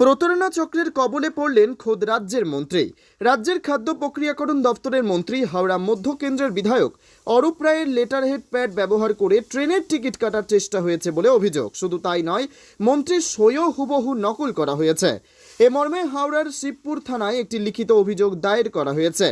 প্রতারণা চক্রের কবলে পড়লেন খোদ রাজ্যের মন্ত্রী। রাজ্যের খাদ্য প্রক্রিয়াকরণ দপ্তরের মন্ত্রী, হাওড়া মধ্য কেন্দ্রের বিধায়ক অরূপ রায়ের লেটারহেড প্যাড ব্যবহার করে ট্রেনের টিকিট কাটার চেষ্টা হয়েছে বলে অভিযোগ। শুধু তাই নয়, মন্ত্রীর সইও হুবহু নকল করা হয়েছে। এ মর্মে হাওড়ার শিবপুর থানায় একটি লিখিত অভিযোগ দায়ের করা হয়েছে।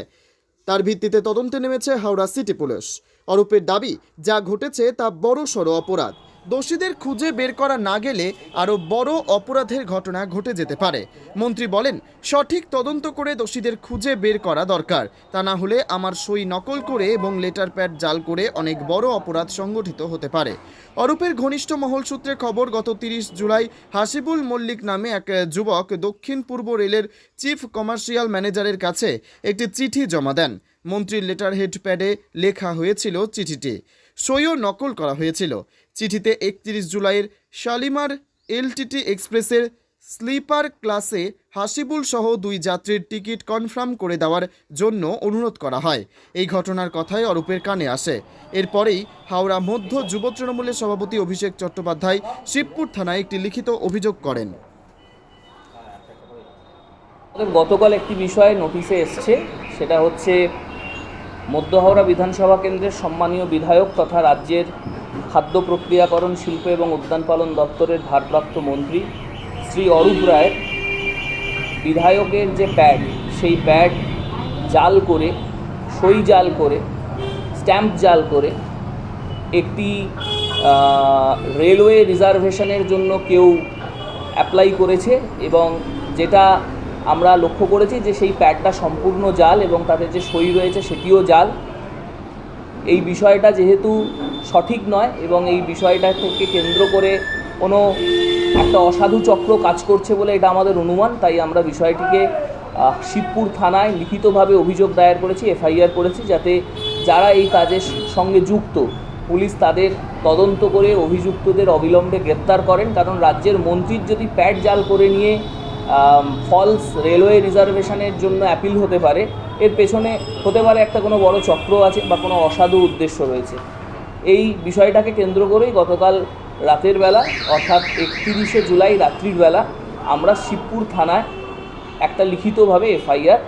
তার ভিত্তিতে তদন্তে নেমেছে হাওড়া সিটি পুলিশ। অরূপের দাবি, যা ঘটেছে তা বড় সড় অপরাধ। দোষীদের খুঁজে বের করা না গেলে আরও বড় অপরাধের ঘটনা ঘটে যেতে পারে। মন্ত্রী বলেন, সঠিক তদন্ত করে দোষীদের খুঁজে বের করা দরকার। তা না হলে আমার সই নকল করে এবং লেটার প্যাড জাল করে অনেক বড় অপরাধ সংগঠিত হতে পারে। অরূপের ঘনিষ্ঠ মহল সূত্রে খবর, গত তিরিশ জুলাই হাসিবুল মল্লিক নামে এক যুবক দক্ষিণ পূর্ব রেলের চিফ কমার্শিয়াল ম্যানেজারের কাছে একটি চিঠি জমা দেন। মন্ত্রীর লেটার হেড প্যাডে লেখা হয়েছিল চিঠিটি। সইও নকল করা হয়েছিল। চিঠিতে একত্রিশ জুলাইয়ের শালিমার এলটিটি এক্সপ্রেসের স্লিপার ক্লাসে হাসিবুল সহ দুই যাত্রীর টিকিট কনফার্ম করে দেওয়ার জন্য অনুরোধ করা হয়। এই ঘটনার কথাই অরূপের কানে আসে। এরপরেই হাওড়া মধ্য যুব তৃণমূলের সভাপতি অভিষেক চট্টোপাধ্যায় শিবপুর থানায় একটি লিখিত অভিযোগ করেন। গতকাল একটি বিষয়ে নোটিশে এসছে, সেটা হচ্ছে মধ্য হাওড়া বিধানসভা কেন্দ্রের সম্মানীয় বিধায়ক তথা রাজ্যের খাদ্য প্রক্রিয়াকরণ শিল্প এবং উদ্যান পালন দপ্তরের ভারপ্রাপ্ত মন্ত্রী শ্রী অরূপ রায়ের বিধায়কের যে প্যাড, সেই প্যাড জাল করে, সই জাল করে, স্ট্যাম্প জাল করে একটি রেলওয়ে রিজার্ভেশনের জন্য কেউ অ্যাপ্লাই করেছে এবং যেটা আমরা লক্ষ্য করেছি যে সেই প্যাডটা সম্পূর্ণ জাল এবং তাদের যে সই রয়েছে সেটিও জাল। এই বিষয়টা যেহেতু সঠিক নয় এবং এই বিষয়টা থেকে কেন্দ্র করে কোনো একটা অসাধু চক্র কাজ করছে বলে এটা আমাদের অনুমান, তাই আমরা বিষয়টিকে শিবপুর থানায় লিখিতভাবে অভিযোগ দায়ের করেছি, এফআইআর করেছি, যাতে যারা এই কাজের সঙ্গে যুক্ত, পুলিশ তাদের তদন্ত করে অভিযুক্তদের অবিলম্বে গ্রেপ্তার করেন। কারণ রাজ্যের মন্ত্রীর যদি প্যাড জাল করে নিয়ে ফলস রেলওয়ে রিজার্ভেশনের জন্য অ্যাপিল হতে পারে। এর পেছনে হতে পারে একটা কোনো বড় চক্র আছে বা কোনো অসাধু উদ্দেশ্য রয়েছে। এই বিষয়টাকে কেন্দ্র করেই গতকাল রাতের বেলা, অর্থাৎ একত্রিশে জুলাই রাত্রির বেলা, আমরা শিবপুর থানায় একটা লিখিতভাবে এফআইআর